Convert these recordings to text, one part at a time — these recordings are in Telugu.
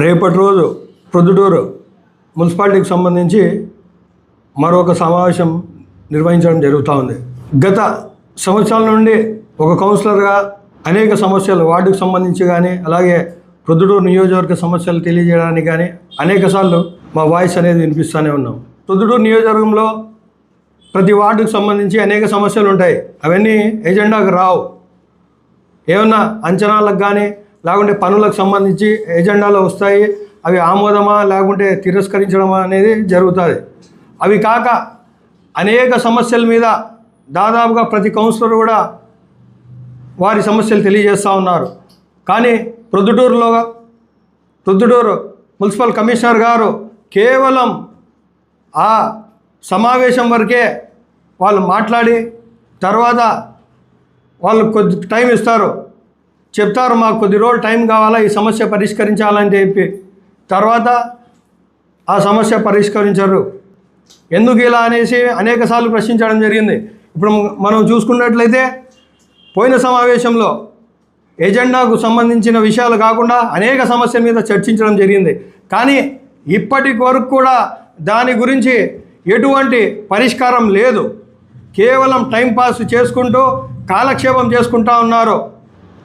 రేపటి రోజు ప్రొద్దుటూరు మున్సిపాలిటీకి సంబంధించి మరొక సమావేశం నిర్వహించడం జరుగుతూ ఉంది. గత సంవత్సరాల నుండి ఒక కౌన్సిలర్గా అనేక సమస్యలు వార్డుకు సంబంధించి కానీ అలాగే ప్రొద్దుటూరు నియోజకవర్గ సమస్యలు తెలియజేయడానికి కానీ అనేకసార్లు మా వాయిస్ అనేది వినిపిస్తూనే ఉన్నాం. ప్రొద్దుటూరు నియోజకవర్గంలో ప్రతి వార్డుకు సంబంధించి అనేక సమస్యలు ఉంటాయి. అవన్నీ ఎజెండాకు రావు. ఏమన్నా అంచనాలకు కానీ లేకుంటే పనులకు సంబంధించి ఎజెండాలు వస్తాయి అవి ఆమోదమా లేకుంటే తిరస్కరించడమా అనేది జరుగుతుంది. అవి కాక అనేక సమస్యల మీద దాదాపుగా ప్రతి కౌన్సిలర్ కూడా వారి సమస్యలు తెలియజేస్తూ ఉన్నారు. కానీ ప్రొద్దుటూరులో ప్రొద్దుటూరు మున్సిపల్ కమిషనర్ గారు కేవలం ఆ సమావేశం వరకే వాళ్ళు మాట్లాడి తర్వాత వాళ్ళు కొద్ది టైం ఇస్తారు. చెప్తారు మాకు కొద్ది రోజులు టైం కావాలా ఈ సమస్య పరిష్కరించాలని చెప్పి. తర్వాత ఆ సమస్య పరిష్కరించరు. ఎందుకు ఇలా అనేసి అనేకసార్లు ప్రశ్నించడం జరిగింది. ఇప్పుడు మనం చూసుకున్నట్లయితే పోయిన సమావేశంలో ఎజెండాకు సంబంధించిన విషయాలు కాకుండా అనేక సమస్యల మీద చర్చించడం జరిగింది. కానీ ఇప్పటి వరకు కూడా దాని గురించి ఎటువంటి పరిష్కారం లేదు. కేవలం టైంపాస్ చేసుకుంటూ కాలక్షేపం చేసుకుంటా ఉన్నారు.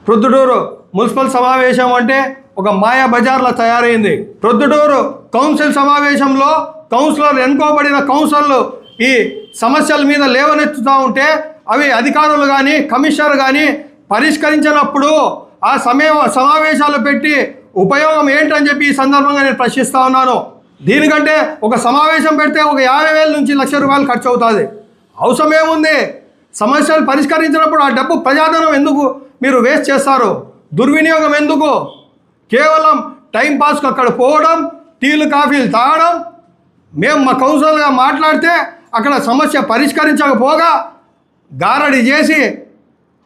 ప్రొద్దుటూరు మున్సిపల్ సమావేశం అంటే ఒక మాయా బజార్లా తయారైంది. ప్రొద్దుటూరు కౌన్సిల్ సమావేశంలో కౌన్సిలర్ ఎన్నుకోబడిన కౌన్సిలర్లు ఈ సమస్యల మీద లేవనెత్తుతూ ఉంటే అవి అధికారులు కానీ కమిషనర్ కానీ పరిష్కరించినప్పుడు ఆ సమయ సమావేశాలు పెట్టి ఉపయోగం ఏంటని చెప్పి ఈ సందర్భంగా నేను ప్రశ్నిస్తూ ఉన్నాను. దీనికంటే ఒక సమావేశం పెడితే ఒక యాభై వేల నుంచి లక్ష రూపాయలు ఖర్చు అవుతుంది అవసరం ఏముంది? సమస్యలు పరిష్కరించినప్పుడు ఆ డబ్బు ప్రజాధనం ఎందుకు మీరు వేస్ట్ చేస్తారు దుర్వినియోగం ఎందుకు? కేవలం టైంపాస్కి అక్కడ పోవడం టీలు కాఫీలు తాగడం. మేము మా కౌన్సిలర్గా మాట్లాడితే అక్కడ సమస్య పరిష్కరించకపోగా గారడి చేసి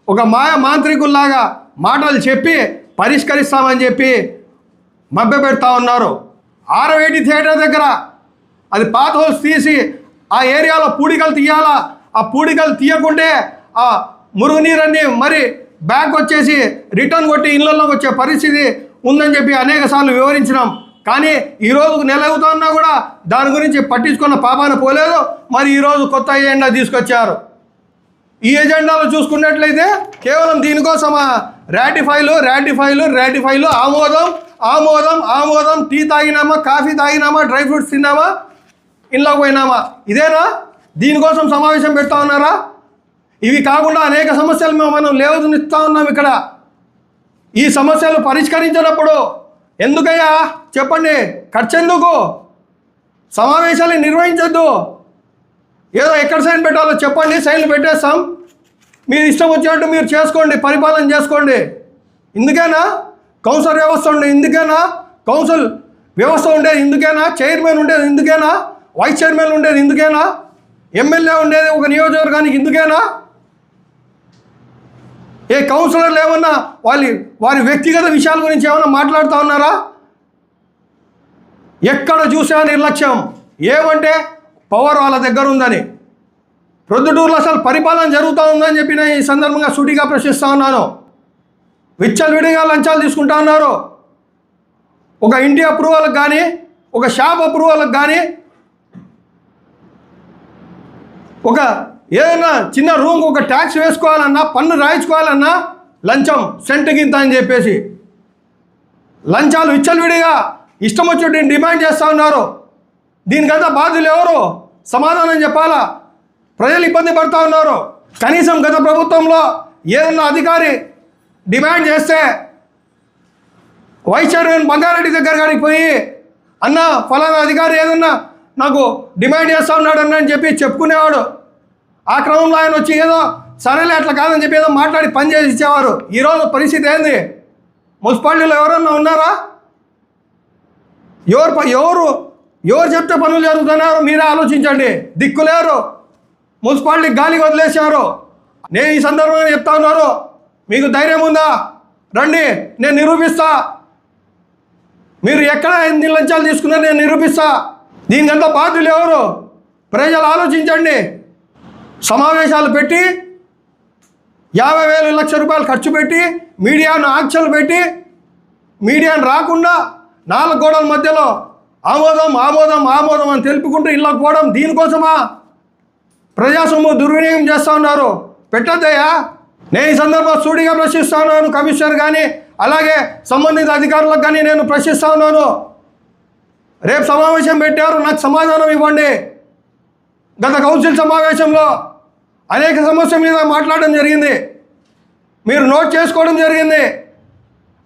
ఒక మాయ మాంత్రికుల్లాగా మాటలు చెప్పి పరిష్కరిస్తామని చెప్పి మభ్య పెడతా ఉన్నారు. ఆరవేటి థియేటర్ దగ్గర అది పాత హౌస్ తీసి ఆ ఏరియాలో పూడికలు తీయాలా? ఆ పూడికలు తీయకుంటే ఆ మురుగునీరన్నీ మరి బ్యాక్ వచ్చేసి రిటర్న్ కొట్టి ఇళ్ళలోకి వచ్చే పరిస్థితి ఉందని చెప్పి అనేక సార్లు వివరించినాం. కానీ ఈరోజు నెల అవుతున్నా కూడా దాని గురించి పట్టించుకున్న పాపాన పోలేదు. మరి ఈరోజు కొత్త ఎజెండా తీసుకొచ్చారు. ఈ ఎజెండాలో చూసుకున్నట్లయితే కేవలం దీనికోసమా? ర్యాటిఫైలు ర్యాటిఫైలు ర్యాటిఫైలు ఆమోదం ఆమోదం ఆమోదం టీ తాగినామా కాఫీ తాగినామా డ్రై ఫ్రూట్స్ తిన్నామా ఇంట్లోకి పోయినామా? ఇదేనా? దీనికోసం సమావేశం పెడతా ఉన్నారా? ఇవి కాకుండా అనేక సమస్యలు మేము మనం లేవనిస్తూ ఉన్నాం ఇక్కడ. ఈ సమస్యలు పరిష్కరించినప్పుడు ఎందుకయ్యా? చెప్పండి. ఖర్చు ఎందుకు సమావేశాలు నిర్వహించద్దు. ఏదో ఎక్కడ సైన్ పెట్టాలో చెప్పండి. సైన్లు పెట్టేస్తాం. మీరు ఇష్టం వచ్చినట్టు మీరు చేసుకోండి. పరిపాలన చేసుకోండి. ఇందుకేనా? కౌన్సిల్ వ్యవస్థ ఉండే ఇందుకేనా? కౌన్సిల్ వ్యవస్థ ఉండేది ఇందుకేనా? చైర్మన్ ఉండేది ఇందుకేనా? వైస్ చైర్మన్ ఉండేది ఇందుకేనా? ఎమ్మెల్యే ఉండేది ఒక నియోజకవర్గానికి ఇందుకేనా? ఏ కౌన్సిలర్లు ఏమన్నా వాళ్ళ వారి వ్యక్తిగత విషయాల గురించి ఏమన్నా మాట్లాడుతూ ఉన్నారా? ఎక్కడ చూసా నిర్లక్ష్యం. ఏమంటే పవర్ వాళ్ళ దగ్గర ఉందని. ప్రొద్దుటూరులో అసలు పరిపాలన జరుగుతూ ఉందని చెప్పి నేను ఈ సందర్భంగా సూటిగా ప్రశ్నిస్తూ ఉన్నాను. విచ్చలవిడిగా లంచాలు తీసుకుంటా ఉన్నారు. ఒక ఇంటి అప్రూవల్కి కానీ ఒక షాప్ అప్రూవల్కి కానీ ఒక ఏదైనా చిన్న రూమ్కి ఒక ట్యాక్స్ వేసుకోవాలన్నా పన్ను రాయించుకోవాలన్నా లంచం సెంటు గింత అని చెప్పేసి. లంచాలు విచ్చలవిడిగా ఇష్టం వచ్చి డిమాండ్ చేస్తూ ఉన్నారు. దీనికంతా బాధ్యులు ఎవరు? సమాధానం చెప్పాలా? ప్రజలు ఇబ్బంది పడుతూ ఉన్నారు. కనీసం గత ప్రభుత్వంలో ఏదన్నా అధికారి డిమాండ్ చేస్తే వైస్ చైర్మన్ బంగారెడ్డి దగ్గర కాడికి పోయి అన్న ఫలానా అధికారి ఏదన్నా నాకు డిమాండ్ చేస్తా ఉన్నాడు అని చెప్పి చెప్పుకునేవాడు. ఆ క్రమంలో ఆయన వచ్చి ఏదో సరేలే అట్లా కాదని చెప్పి ఏదో మాట్లాడి పని చేసి ఇచ్చేవారు. ఈరోజు పరిస్థితి ఏంది? మున్సిపాలిటీలో ఎవరన్నా ఉన్నారా? ఎవరు ఎవరు ఎవరు చెప్తే పనులు జరుగుతున్నారు మీరే ఆలోచించండి. దిక్కులేరు మున్సిపాలిటీ గాలికి వదిలేసారు నేను ఈ సందర్భంగా చెప్తా ఉన్నారు. మీకు ధైర్యం ఉందా? రండి నేను నిరూపిస్తా. మీరు ఎక్కడ ఎన్ని లంచాలు తీసుకున్నారో నేను నిరూపిస్తా. దీనికంతా బాధ్యులు ఎవరు? ప్రజలు ఆలోచించండి. సమావేశాలు పెట్టి యాభై వేలు లక్ష రూపాయలు ఖర్చు పెట్టి మీడియాను ఆంక్షలు పెట్టి మీడియాను రాకుండా నాలుగు గోడల మధ్యలో ఆమోదం ఆమోదం ఆమోదం అని తెలుపుకుంటూ ఇళ్ళకు పోవడం దీనికోసమా? ప్రజాసొమ్ము దుర్వినియోగం చేస్తూ ఉన్నారు. పెట్టద్దయ్యా. నేను ఈ సందర్భంలో సూటిగా ప్రశ్నిస్తా ఉన్నాను కమిషనర్ కానీ అలాగే సంబంధిత అధికారులకు కానీ నేను ప్రశ్నిస్తా ఉన్నాను. రేపు సమావేశం పెట్టారు నాకు సమాధానం ఇవ్వండి. గత కౌన్సిల్ సమావేశంలో అనేక సమస్యల మీద మాట్లాడడం జరిగింది. మీరు నోట్ చేసుకోవడం జరిగింది.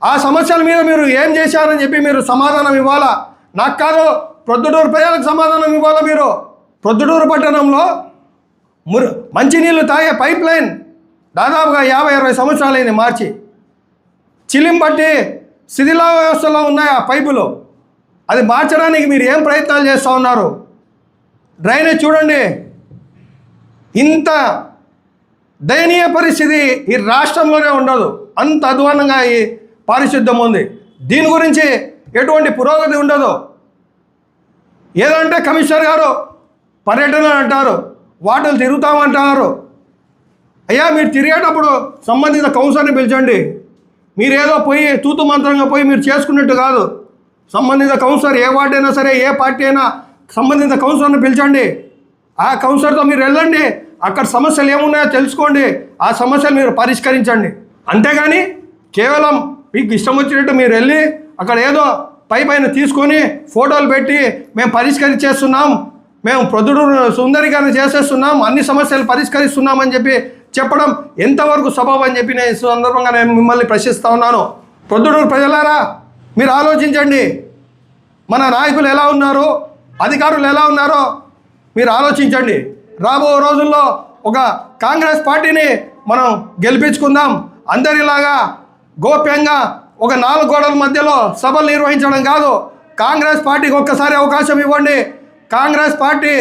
ఆ సమస్యల మీద మీరు ఏం చేశారని చెప్పి మీరు సమాధానం ఇవ్వాలా? నాకు కాదు ప్రొద్దుటూరు ప్రజలకు సమాధానం ఇవ్వాలా మీరు? ప్రొద్దుటూరు పట్టణంలో మురు మంచినీళ్ళు తాగే పైప్ లైన్ దాదాపుగా యాభై అరవై సంవత్సరాలైంది మార్చి. చిలిం బట్టి శిథిలా వ్యవస్థలో ఉన్నాయి ఆ పైపులు. అది మార్చడానికి మీరు ఏం ప్రయత్నాలు చేస్తూ ఉన్నారు? డ్రైనేజ్ చూడండి. ఇంత దయనీయ పరిస్థితి ఈ రాష్ట్రంలోనే ఉండదు. అంత అధ్వానంగా ఈ పారిశుద్ధ్యం ఉంది. దీని గురించి ఎటువంటి పురోగతి ఉండదు. ఏదంటే కమిషనర్ గారు పర్యటన అంటారు వాటిలు తిరుగుతామంటారు. అయ్యా మీరు తిరిగేటప్పుడు సంబంధిత కౌన్సిలర్ని పిలిచండి. మీరేదో పోయి తూతు మంత్రంగా పోయి మీరు చేసుకున్నట్టు కాదు. సంబంధిత కౌన్సిలర్ ఏ వార్డు అయినా సరే ఏ పార్టీ అయినా సంబంధిత కౌన్సిలర్ని పిలిచండి. ఆ కౌన్సిలర్తో మీరు వెళ్ళండి. అక్కడ సమస్యలు ఏమున్నాయో తెలుసుకోండి. ఆ సమస్యలు మీరు పరిష్కరించండి. అంతేగాని కేవలం మీకు ఇష్టం వచ్చినట్టు మీరు వెళ్ళి అక్కడ ఏదో పై పైన తీసుకొని ఫోటోలు పెట్టి మేము పరిష్కరించేస్తున్నాం మేము ప్రొద్దుడు సుందరీకరణ చేసేస్తున్నాం అన్ని సమస్యలు పరిష్కరిస్తున్నాం అని చెప్పి చెప్పడం ఎంతవరకు స్వభావం అని చెప్పి నేను సందర్భంగా నేను మిమ్మల్ని ప్రశ్నిస్తూ ఉన్నాను. ప్రొద్దుడూరు ప్రజలారా మీరు ఆలోచించండి. మన నాయకులు ఎలా ఉన్నారో అధికారులు ఎలా ఉన్నారో మీరు ఆలోచించండి. రాబో రోజుల్లో ఒక కాంగ్రెస్ పార్టీని మనం గెలిపించుకుందాం. అందరిలాగా గోప్యంగా ఒక నాలుగు గోడల మధ్యలో సభలు నిర్వహించడం కాదు. కాంగ్రెస్ పార్టీకి ఒక్కసారి అవకాశం ఇవ్వండి. కాంగ్రెస్ పార్టీ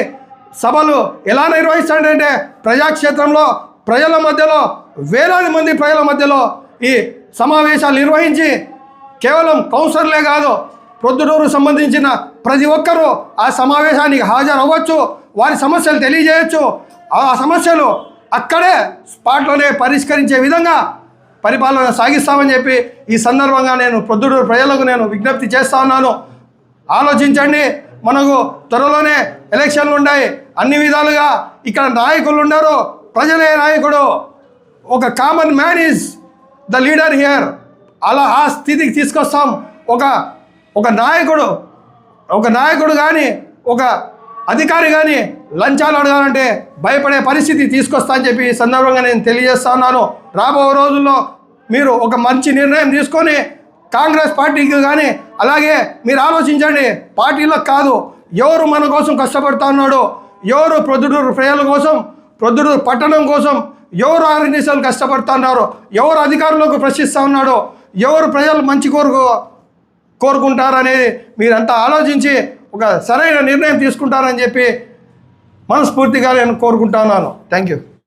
సభలు ఎలా నిర్వహిస్తాడంటే ప్రజాక్షేత్రంలో ప్రజల మధ్యలో వేలాది మంది ప్రజల మధ్యలో ఈ సమావేశాలు నిర్వహించి కేవలం కౌన్సిలర్లే కాదు ప్రొద్దుటూరు సంబంధించిన ప్రతి ఒక్కరూ ఆ సమావేశానికి హాజరవ్వచ్చు. వారి సమస్యలు తెలియజేయచ్చు. ఆ సమస్యలు అక్కడే స్పాట్లోనే పరిష్కరించే విధంగా పరిపాలన సాగిస్తామని చెప్పి ఈ సందర్భంగా నేను ప్రొద్దుటూరు ప్రజలకు నేను విజ్ఞప్తి చేస్తా ఉన్నాను. ఆలోచించండి. మనకు త్వరలోనే ఎలక్షన్లు ఉన్నాయి అన్ని విధాలుగా ఇక్కడ నాయకులు ఉన్నారు ప్రజలే నాయకుడు. ఒక common man is the leader here అలా ఆ స్థితికి తీసుకొస్తాం. ఒక ఒక నాయకుడు ఒక నాయకుడు కానీ ఒక అధికారి కానీ లంచాలు అడగాలంటే భయపడే పరిస్థితి తీసుకొస్తా అని చెప్పి ఈ సందర్భంగా నేను తెలియజేస్తా ఉన్నాను. రాబో రోజుల్లో మీరు ఒక మంచి నిర్ణయం తీసుకొని కాంగ్రెస్ పార్టీకి కానీ అలాగే మీరు ఆలోచించండి పార్టీలో కాదు ఎవరు మన కోసం కష్టపడుతూ ఉన్నాడు ఎవరు ప్రొద్దుటూరు ప్రజల కోసం ప్రొద్దుటూరు పట్టణం కోసం ఎవరు ఆర్గనైజేషన్లు కష్టపడుతున్నారు ఎవరు అధికారులకు ప్రశ్నిస్తూ ఉన్నాడు ఎవరు ప్రజలు మంచి కోరుకు కోరుకుంటారనేది మీరంతా ఆలోచించి ఒక సరైన నిర్ణయం తీసుకుంటారని చెప్పి మనస్ఫూర్తిగా నేను కోరుకుంటున్నాను. Thank you